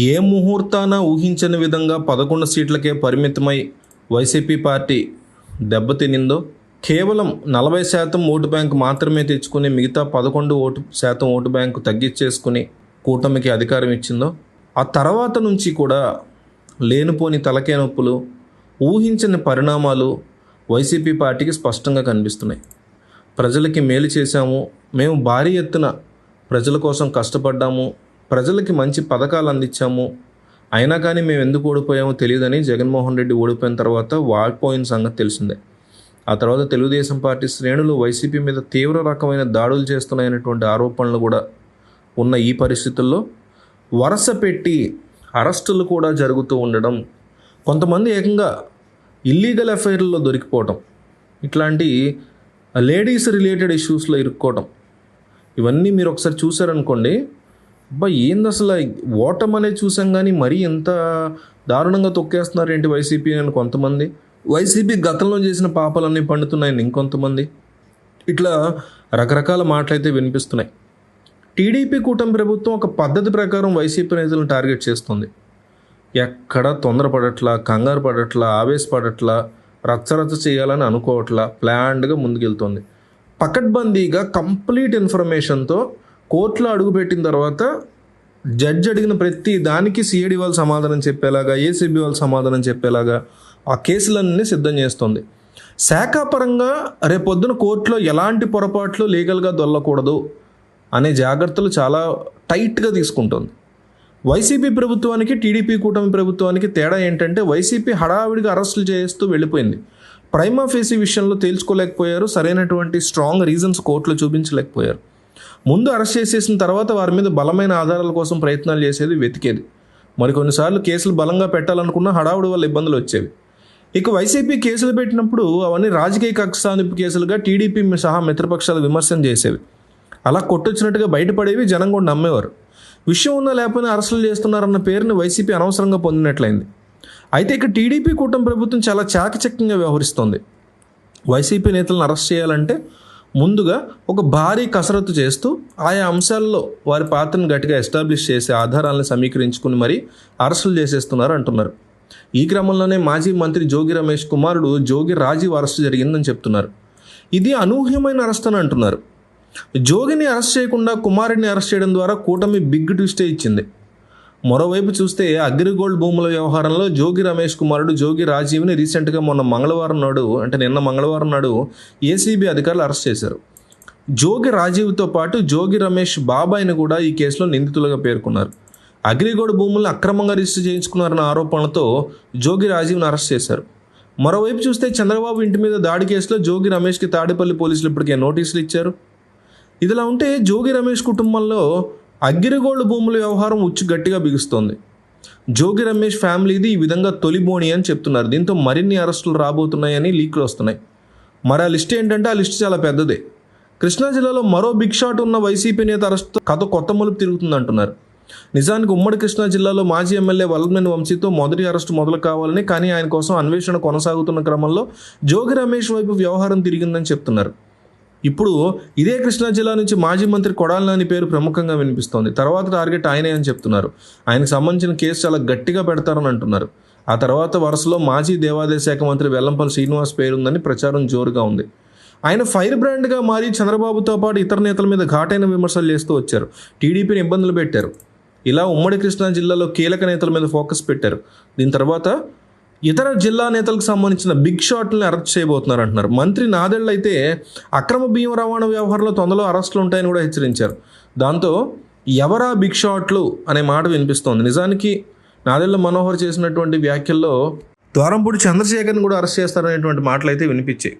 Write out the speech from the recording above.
ఏ ముహూర్తాన ఊహించని విధంగా పదకొండు సీట్లకే పరిమితమై వైసీపీ పార్టీ దెబ్బతినిందో కేవలం నలభై శాతం ఓటు బ్యాంకు మాత్రమే తెచ్చుకుని మిగతా పదకొండు ఓటు శాతం ఓటు బ్యాంకు తగ్గించేసుకుని కూటమికి అధికారం ఇచ్చిందో ఆ తర్వాత నుంచి కూడా లేనిపోని తలకే నొప్పులు ఊహించని పరిణామాలు వైసీపీ పార్టీకి స్పష్టంగా కనిపిస్తున్నాయి. ప్రజలకి మేలు చేశాము మేము భారీ ఎత్తున ప్రజల కోసం కష్టపడ్డాము ప్రజలకి మంచి పథకాలు అందించాము. అయినా కానీ మేము ఎందుకు ఓడిపోయామో తెలియదని జగన్మోహన్ రెడ్డి ఓడిపోయిన తర్వాత వాడిపోయిన సంగతి తెలిసిందే. ఆ తర్వాత తెలుగుదేశం పార్టీ శ్రేణులు వైసీపీ మీద తీవ్ర రకమైన దాడులు చేస్తున్నాయనేటువంటి ఆరోపణలు కూడా ఉన్న ఈ పరిస్థితుల్లో వరుస పెట్టి అరెస్టులు కూడా జరుగుతూ ఉండడం కొంతమంది ఏకంగా ఇల్లీగల్ అఫైర్లలో దొరికిపోవటం ఇట్లాంటి లేడీస్ రిలేటెడ్ ఇష్యూస్లో ఇరుక్కోవటం ఇవన్నీ మీరు ఒకసారి చూసారనుకోండి అబ్బా ఏంది అసలు ఓటం అనేది చూసాం కానీ మరీ ఎంత దారుణంగా తొక్కేస్తున్నారు ఏంటి వైసీపీ అని కొంతమంది? వైసీపీ గతంలో చేసిన పాపాలన్నీ పండుతున్నాయని ఇంకొంతమంది. ఇట్లా రకరకాల మాటలైతే వినిపిస్తున్నాయి. టీడీపీ కూటమి ప్రభుత్వం ఒక పద్ధతి ప్రకారం వైసీపీ నేతలను టార్గెట్ చేస్తుంది. ఎక్కడ తొందరపడట్లా కంగారు పడట్లా ఆవేశపడట్లా రచ్చరచ్చ చేయాలని అనుకోవట్లా ప్లాన్డ్గా ముందుకెళ్తుంది. పకడ్బందీగా కంప్లీట్ ఇన్ఫర్మేషన్తో కోర్టులో అడుగుపెట్టిన తర్వాత జడ్జ్ అడిగిన ప్రతి దానికి సిఐడి వాళ్ళు సమాధానం చెప్పేలాగా ఏసీబీ వాళ్ళు సమాధానం చెప్పేలాగా ఆ కేసులన్నీ సిద్ధం చేస్తుంది. శాఖాపరంగా రేపొద్దున కోర్టులో ఎలాంటి పొరపాట్లు లీగల్గా దొల్లకూడదు అనే జాగ్రత్తలు చాలా టైట్గా తీసుకుంటుంది. వైసీపీ ప్రభుత్వానికి టీడీపీ కూటమి ప్రభుత్వానికి తేడా ఏంటంటే వైసీపీ హడావిడిగా అరెస్టులు చేస్తూ వెళ్ళిపోయింది. ప్రైమాఫేసీ విషయంలో తేల్చుకోలేకపోయారు సరైనటువంటి స్ట్రాంగ్ రీజన్స్ కోర్టులో చూపించలేకపోయారు. ముందు అరెస్ట్ చేసేసిన తర్వాత వారి మీద బలమైన ఆధారాల కోసం ప్రయత్నాలు చేసేది వెతికేది. మరి కొన్నిసార్లు కేసులు బలంగా పెట్టాలనుకున్న హడావుడి వల్ల ఇబ్బందులు వచ్చేవి. ఇక వైసీపీ కేసులు పెట్టినప్పుడు అవన్నీ రాజకీయ కక్ష కేసులుగా టీడీపీ సహా మిత్రపక్షాలు విమర్శన చేసేవి. అలా కొట్టొచ్చినట్టుగా బయటపడేవి జనం కూడా నమ్మేవారు. విషయం ఉన్నా లేకపోయినా అరెస్టులు చేస్తున్నారన్న పేరుని వైసీపీ అనవసరంగా పొందినట్లయింది. అయితే ఇక టీడీపీ కూటమి ప్రభుత్వం చాలా చాకచక్యంగా వ్యవహరిస్తోంది. వైసీపీ నేతలను అరెస్ట్ చేయాలంటే ముందుగా ఒక భారీ కసరత్తు చేస్తూ ఆయా అంశాల్లో వారి పాత్రను గట్టిగా ఎస్టాబ్లిష్ చేసే ఆధారాలను సమీకరించుకుని మరీ అరెస్టులు చేసేస్తున్నారు అంటున్నారు. ఈ క్రమంలోనే మాజీ మంత్రి జోగి రమేష్ కుమారుడు జోగి రాజీవ్ అరెస్టు జరిగిందని చెప్తున్నారు. ఇది అనూహ్యమైన అరెస్ట్ అని అంటున్నారు. జోగిని అరెస్ట్ చేయకుండా కుమారుడిని అరెస్ట్ చేయడం ద్వారా కూటమి బిగ్ ట్విస్టే ఇచ్చింది. మరోవైపు చూస్తే అగ్రిగోల్డ్ భూముల వ్యవహారంలో జోగి రమేష్ కుమారుడు జోగి రాజీవ్ని రీసెంట్గా మొన్న మంగళవారం నాడు అంటే నిన్న మంగళవారం నాడు ఏసీబీ అధికారులు అరెస్ట్ చేశారు. జోగి రాజీవ్తో పాటు జోగి రమేష్ బాబాయ్ని కూడా ఈ కేసులో నిందితులుగా పేర్కొన్నారు. అగ్రిగోల్డ్ భూములను అక్రమంగా రిజిస్టర్ చేయించుకున్నారన్న ఆరోపణలతో జోగి రాజీవ్ని అరెస్ట్ చేశారు. మరోవైపు చూస్తే చంద్రబాబు ఇంటి మీద దాడి కేసులో జోగి రమేష్కి తాడేపల్లి పోలీసులు ఇప్పటికే నోటీసులు ఇచ్చారు. ఇదిలా ఉంటే జోగి రమేష్ కుటుంబంలో అగ్గిరిగోల్డ్ భూముల వ్యవహారం ఉచ్చు గట్టిగా బిగుస్తోంది. జోగి రమేష్ ఫ్యామిలీది ఈ విధంగా తొలిబోని అని చెప్తున్నారు. దీంతో మరిన్ని అరెస్టులు రాబోతున్నాయని లీక్లు వస్తున్నాయి. మరి ఆ లిస్ట్ ఏంటంటే ఆ లిస్ట్ చాలా పెద్దదే. కృష్ణా జిల్లాలో మరో బిగ్ షాట్ ఉన్న వైసీపీ నేత అరెస్ట్తో కథ కొత్త మలుపు తిరుగుతుంది అంటున్నారు నిజానికి ఉమ్మడి కృష్ణా జిల్లాలో మాజీ ఎమ్మెల్యే వల్లభనేని వంశీతో మొదటి అరెస్టు మొదలు కావాలని కానీ ఆయన కోసం అన్వేషణ కొనసాగుతున్న క్రమంలో జోగి రమేష్ వైపు వ్యవహారం తిరిగిందని చెప్తున్నారు. ఇప్పుడు ఇదే కృష్ణా జిల్లా నుంచి మాజీ మంత్రి కొడాలి పేరు ప్రముఖంగా వినిపిస్తోంది. తర్వాత టార్గెట్ ఆయనే అని చెప్తున్నారు. ఆయనకు సంబంధించిన కేసు చాలా గట్టిగా పెడతారని అంటున్నారు. ఆ తర్వాత వరుసలో మాజీ దేవాదాయ శాఖ మంత్రి వెల్లంపల్లి శ్రీనివాస్ పేరుందని ప్రచారం జోరుగా ఉంది. ఆయన ఫైర్ బ్రాండ్గా మారి చంద్రబాబుతో పాటు ఇతర నేతల మీద ఘాటైన విమర్శలు చేస్తూ వచ్చారు. టీడీపీని ఇబ్బందులు పెట్టారు. ఇలా ఉమ్మడి కృష్ణా జిల్లాలో కీలక నేతల మీద ఫోకస్ పెట్టారు. దీని తర్వాత ఇతర జిల్లా నేతలకు సంబంధించిన బిగ్ షాట్లను అరెస్ట్ చేయబోతున్నారు అంటున్నారు. మంత్రి నాదెళ్ళు అయితే అక్రమ బియ్యం రవాణా వ్యవహారంలో తొందరలో అరెస్టులు ఉంటాయని కూడా హెచ్చరించారు. దాంతో ఎవరా బిగ్ షాట్లు అనే మాట వినిపిస్తోంది. నిజానికి నాదెళ్ళ మనోహర్ చేసినటువంటి వ్యాఖ్యల్లో ద్వారంపూడి చంద్రశేఖర్ని కూడా అరెస్ట్ చేస్తారనేటువంటి మాటలు అయితే వినిపించాయి.